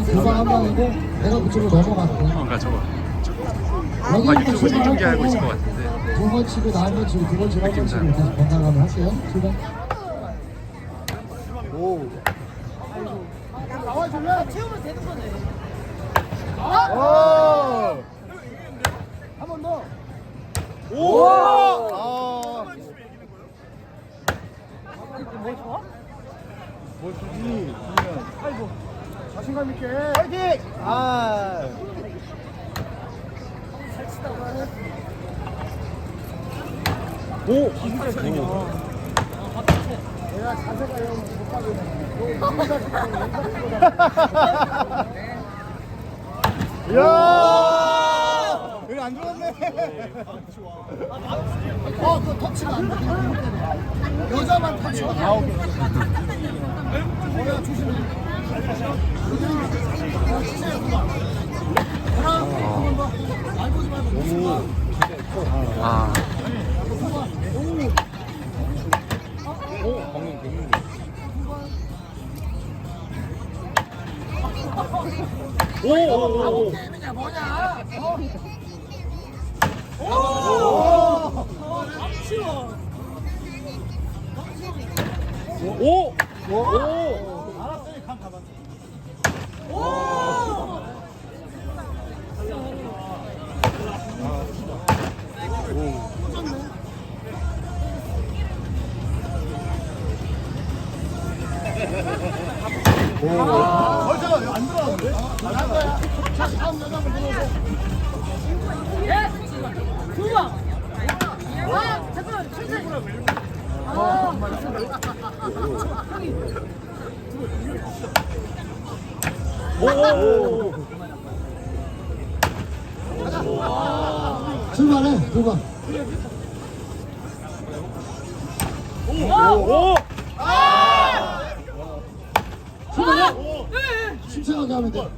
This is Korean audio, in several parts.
나랑 교방 한 방이고 내가 그쪽으로 넘어갈게 뭔가 저거 여기 아, 유튜브 생중계하고 있을 것 같은데. 두번 치고 나한번 치고 두번 치고 한번 치고. 계속 번갈아가면 할게요 출발 채우면 되는 거네. 한번 더. 오! 아. 뭐 좋아? 뭘 주지? 아이고. 자신감 있게. 파이팅! 아. 오! 내가 자세가 영못 빠지네. 야! 여기 안 좋았네. 어, 그 터치가 안 돼. 여자만 터치가 돼. 아, 오케이. 뭐야, 조심해. 아 오! 오! 오! 게임이냐, 뭐냐? 어? 출발해, 두 번. 오! 출발해. 침착하게 하면 돼.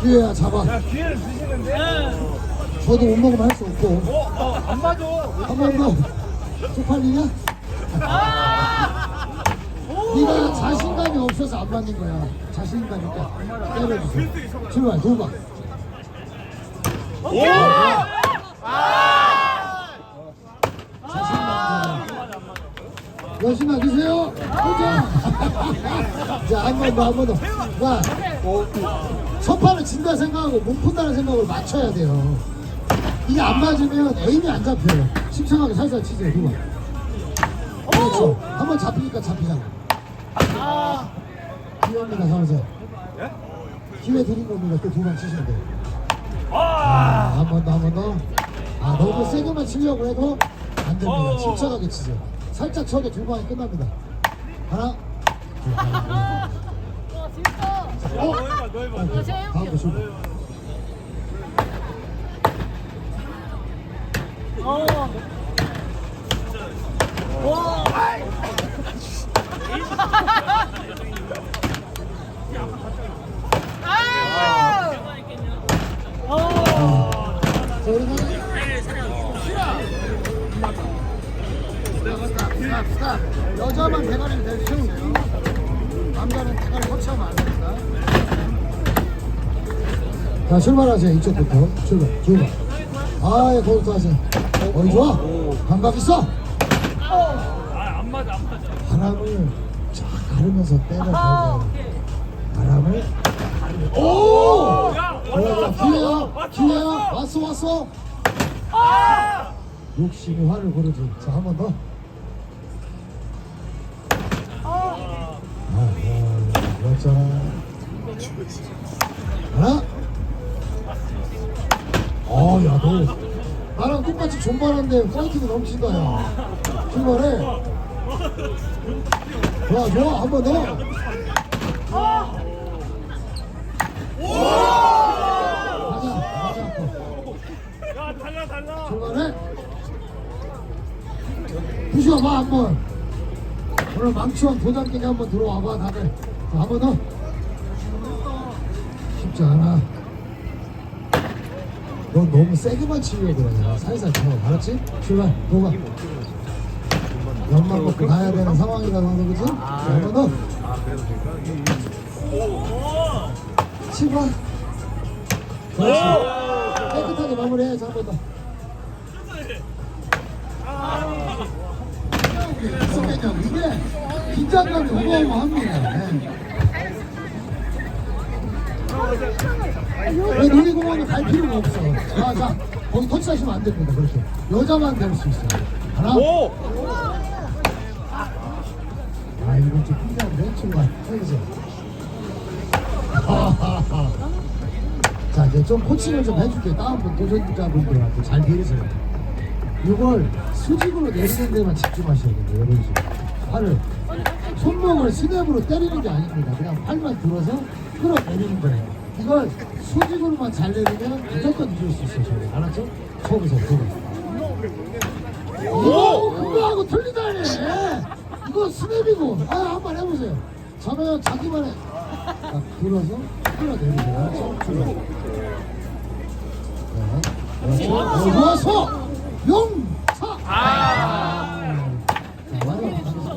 기회야, 잡아. 기회를 주시는데? 저도 못 먹으면 할 수 없고. 어, 어, 안 맞아. 한번 더. 쪽팔리냐? 네가 자신감이 없어서 안 맞는 거야. 자신감 있게 때려주세요. 출발, 두 번. 오! 열심히 하세요. 도전. 자, 한 번 더, 한 번 더. 자, 첫 판을 진다 생각하고 못 푼다는 생각으로 맞춰야 돼요. 이게 안 맞으면 에임이 안 잡혀요. 심청하게 살살 치세요, 두 번. 그렇죠. 한 번 잡히니까 잡히잖아. 기회입니다, 사무실. 기회 드린 겁니다. 그두번 치시면 돼요. 아, 한 번 더, 한 번 더. 아, 너무 세게만 치려고 해도 안 됩니다. 침착하게 치세요. 살짝 쳐도 두 방이 끝납니다. 하나, 둘, 하나, 와. 둘. 어? 어, 다음 거 줄. 세우네요. 남자는 대가리 터치하면 안. 자, 출발하세요. 이쪽부터. 출발, 출발. 아, 예, 거기부터 하세요. 어이, 좋아. 감각 있어. 안 맞아, 안 맞아. 바람을 쫙 가르면서 되고 바람을 오! 좋아 좋아 기회야 기회야 왔어 왔어? 욕심이 화를 고르지. 자 한 번 더. 아하 그렇잖아 하나? 어야너 나랑 똑같이 존발하는데 파이팅이 넘친다 야 출발해 좋아 좋아 한 번 더. 가자 가자 야, 달라, 달라. 출발해. 부셔봐 한번. 오늘 망치왕 도장깨기 한번 들어와봐 다들. 자, 한번 더. 쉽지 않아. 넌 너무 세게만 치려고 그래. 살살 쳐. 알았지? 출발. 도가. 연막 먹고 가야 되는 상황이라고 하는 거지? 더. 치고. 그렇지. 깨끗하게 마무리해. 자, 한번 더. 있었겠냐고. 이게 긴장감이 어마어마합니다. 왜 놀이공원에 갈 필요가 없어. 자, 자, 거기 터치하시면 안 됩니다. 그렇게. 여자만 될 수 있어요. 하나. 아, 이건 좀 힘들한데? 해보세요. 하하하. 자, 이제 좀 코칭을 좀 해줄게요. 다음번 도전자분들한테 잘 들으세요. 이걸 수직으로 내리는 데만 집중하셔야 돼요. 이런 식으로. 팔을. 손목을 스냅으로 때리는 게 아닙니다. 그냥 팔만 들어서 끌어내리는 거예요. 이걸 수직으로만 잘 내리면 무조건 이길 수 있어요. 저희. 알았죠? 속에서, 속에서. 이거 그거하고 틀리다네. 이거 스냅이고. 아, 한번 해보세요. 저는 자기만의 아, 들어서 끌어내리세요. 네. 그렇죠. 좋아서 용차. 아. 자, 완전 가겠습니다.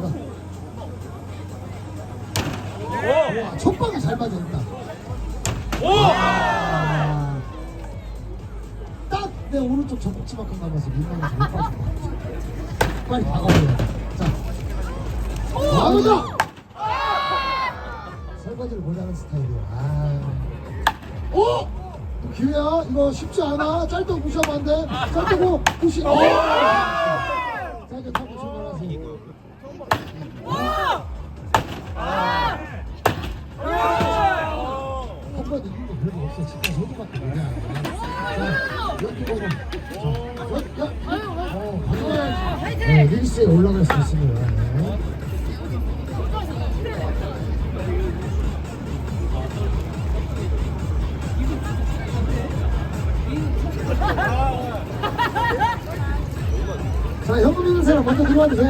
와, 첫 방에 잘 맞았다. 오른쪽 젖꼭지만큼 남아서 민망해서 못 같아. 빨리 다가오려. 자, 나오자. 설거지를 못하는 스타일이야. 아. 어? 또 기회야? 이거 쉽지 않아. 짧다고 무시하면 안 돼. 짧다고 무시. 어! 자, 이제 타고 출발하세요. 한번 이긴 거 별거 없어. 진짜 여. 어, 가져가야지. 네, 릴스에 올라갈 수 있습니다. 네. 자, 현금 있는 사람 먼저 들어와도 돼.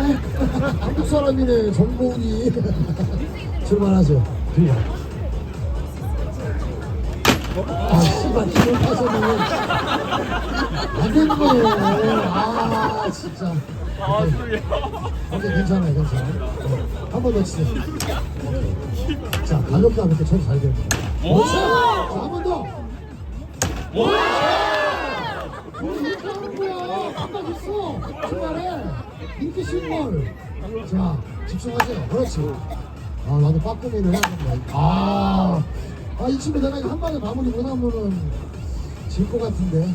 한국 사람이네, 정보훈이. 출발하죠. 들어와. 아, 씨발, 기분 파서는 안 되는 거예요. 아, 진짜. 아, 소리야. 오케이, 괜찮아요, 괜찮아요. 한 번 더 치세요. 자, 가볍게 하면 저도 잘 됩니다. 그렇죠. 자, 한 번 더. 우리 이렇게 하는 거야. 감각 있어. 출발해. 이렇게 쉬운 걸. 자, 집중하세요. 그렇지. 아, 나도 빠꾸미를 해야겠네. 아, 아, 이 친구 내가 한 방에 마무리 못하면은 질 것 같은데.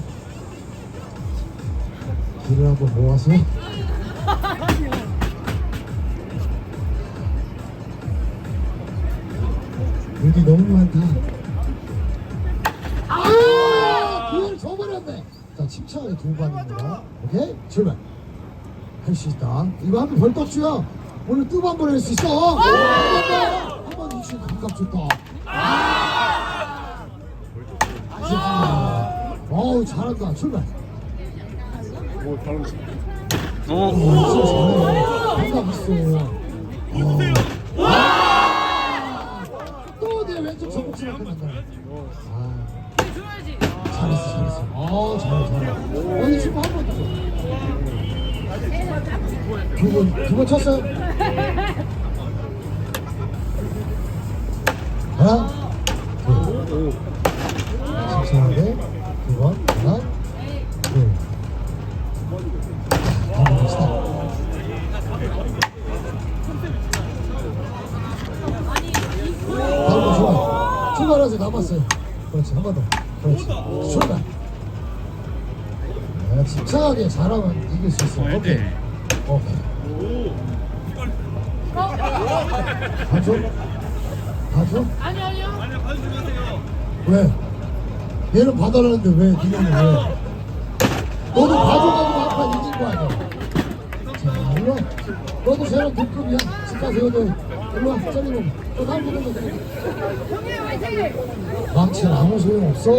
길을 한번 모아서. 여기 너무 많다. 아! 그걸 줘버렸네. 자, 침착하게 두 번입니다. 오케이? 출발. 할 수 있다. 이거 하면 벌떡 주야. 오늘 뜨고 한번 할 수 있어. 한번 이슈 감각 좋다. 어우, 잘한다. 출발. 오. 어, 진짜 잘해. 감각 있어. 어. 또내 왼쪽 전복지를 끝난다. 아. 잘했어, 잘했어. 아, 잘해, 잘해. 어이 친구 한번 더. 두 번, 두 번 쳤어요? 하나, 출발하세요. 남았어요. 그렇지. 한 번 더. 그렇지. 출발. 네, 집착하게 잘하면 이길 수 있어. 오케이. 오케이. 가죠? 가죠? 아니 아니요. 왜? 얘는 받아라는데 왜? 니네는 왜? 너도 가져가지고 아까 이긴 거 아니야? 자, 일로 와. 너도 쟤랑 동급이야. 집 가세요, 너. 일로 와. 저리로. 저 다음 보는 거 형님 화이팅! 망치 아무 소용 없어.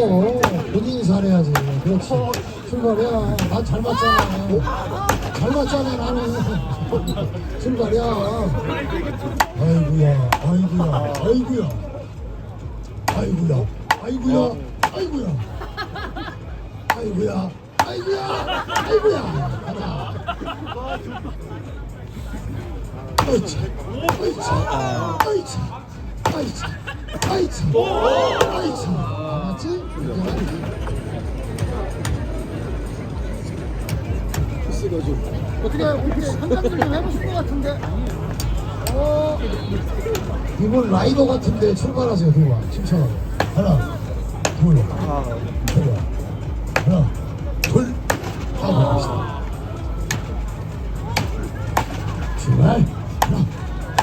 본인이 잘해야지. 그렇지. 출발이야. 난 잘 맞잖아. 잘 맞잖아, 나는. 출발이야. 아이고야, 아이고야. 아이고야, 아이고야, 아이고야. 아이고. 아이고야, 아이고야, 아이고야. 가자. 어이차, 어이차, 어이차, 어이차, 어이차. 맞지? 어떻게 어떻게 한장좀 해보실 것 같은데? 어, 이분 라이더 같은데 출발하세요, 누가? 침착하게. 하나, 둘, 둘, 하나, 둘, 하고 갑시다. 출발. 하나,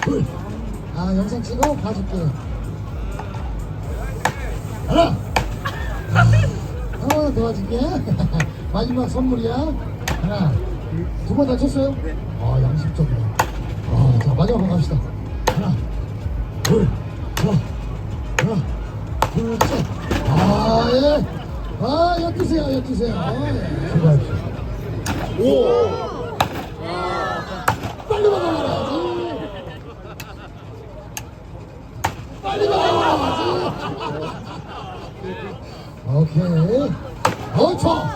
둘. 아, 영상 찍어? 봐줄게. 하나. 어, 도와줄게. 마지막 선물이야. 하나. 두 번 다쳤어요? 아, 양심적이다. 아, 자, 마지막 번 갑시다. 하나, 둘, 하나, 하나, 둘, 셋. 아, 예. 아, 엿드세요, 엿드세요. 아, 예. 수고하십시오. 오! 빨리 먹어야 빨리 가! 오케이. 어차.